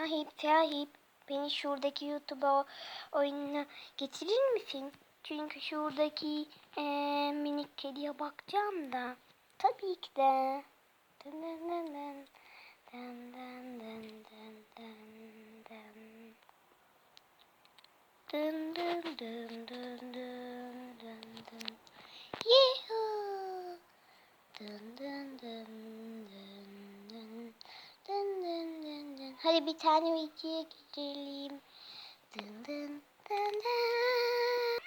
Sahip sahip beni şuradaki YouTube o- oyununa getirir misin? Çünkü şuradaki eee, minik kediye bakacağım da. Tabii ki de. Dın dın dın. Dın dın dın dın dın dın. Dın dın dın dın dın dın dın. Yuhuu. Dın dın dın dın dın. Dın dın dın dın. Hadi bir tane videoya gidelim. Dın dın dın dın.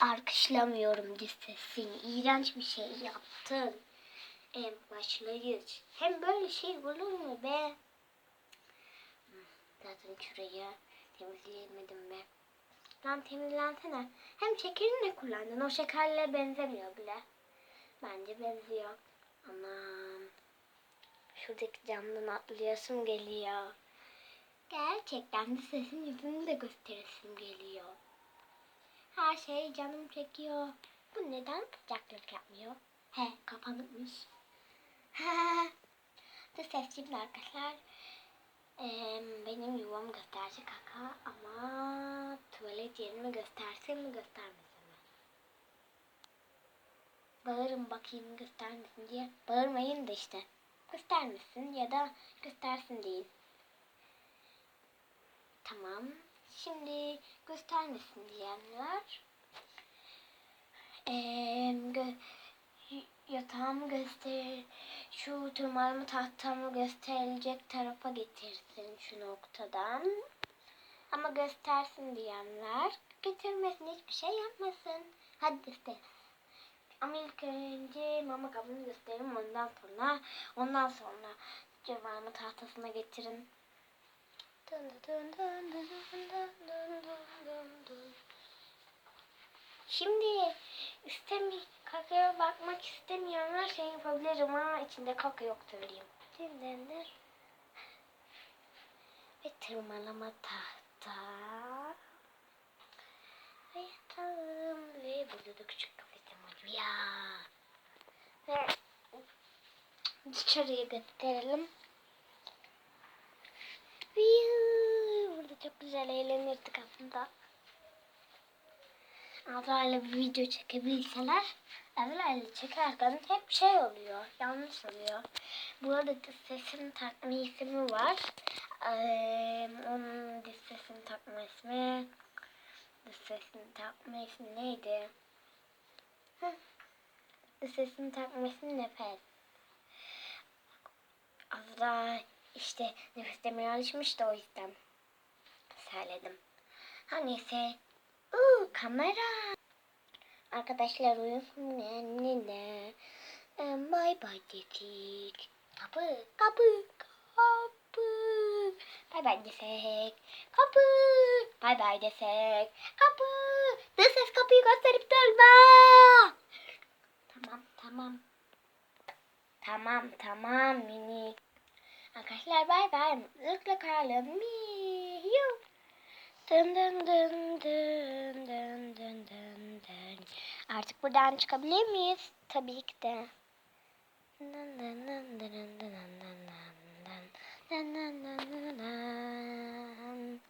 Alkışlamıyorum diz sesini. İğrenç bir şey yaptın. En başlayış. Hem böyle şey olur mu be? Zaten şurayı temizleyemedim be. Lan temizlensene. Hem şekerini ne kullandın? O şekerle benzemiyor bile. Bence benziyor. Şuradaki camdan atlayasım geliyor. Gerçekten de sesin yüzünü de gösteresim geliyor. Her şey canım çekiyor. Bu neden sıcaklık yapmıyor? He kapanıkmış. Bu ses arkadaşlar. Eee, benim yuvam gösterecek kaka ama tuvalet yerimi göstersin mi göstermesin mi? Bağırın bakayım göstermesin diye. Bağırmayın da işte. Göstermesin ya da göstersin deyin. Tamam. Şimdi göstermesin diyenler. Eee gö- yatağımı göster şu tırmalama tahtamı gösterilecek tarafa getirsin şu noktadan. Ama göstersin diyenler getirmesin hiçbir şey yapmasın. Hadi göster. Ama ilk önce mama kabını gösterelim ondan sonra ondan sonra cevabımı tahtasına getirin. Şimdi istemi kakaya bakmak istemiyorlar şey yapabilirim ama içinde kaka yok söyleyeyim. Ve tırmalama tahta. Ve ve burada da küçük dışarıya gösterelim. Burada çok güzel eğlenirdik aslında. Azra'yla bir video çekebilseler Azra'yla çekerken hep şey oluyor. Yanlış oluyor. Bu arada sesini takma ismi var. Ee, onun sesini takma ismi sesini takma ismi neydi? Heh. Sesini takma ismi nefes. Azra işte nefes demeye alışmış da o yüzden söyledim. Her neyse. Uuu kamera. Arkadaşlar uyusun ne ne. Bay bay dedik. Kapı kapı kapı. Bay bay desek. Kapı. Bay bay desek. Kapı. Dış ses kapıyı gösterip durma. Tamam tamam. Tamam tamam minik. Arkadaşlar bay bay. Mutlulukla kalın. Miyu. Dın dın dın dın dın dın dın dın. Artık buradan çıkabilir miyiz? Tabii ki de. Dın dın dın dın dın dın dın dın dın. Dın dın dın dın.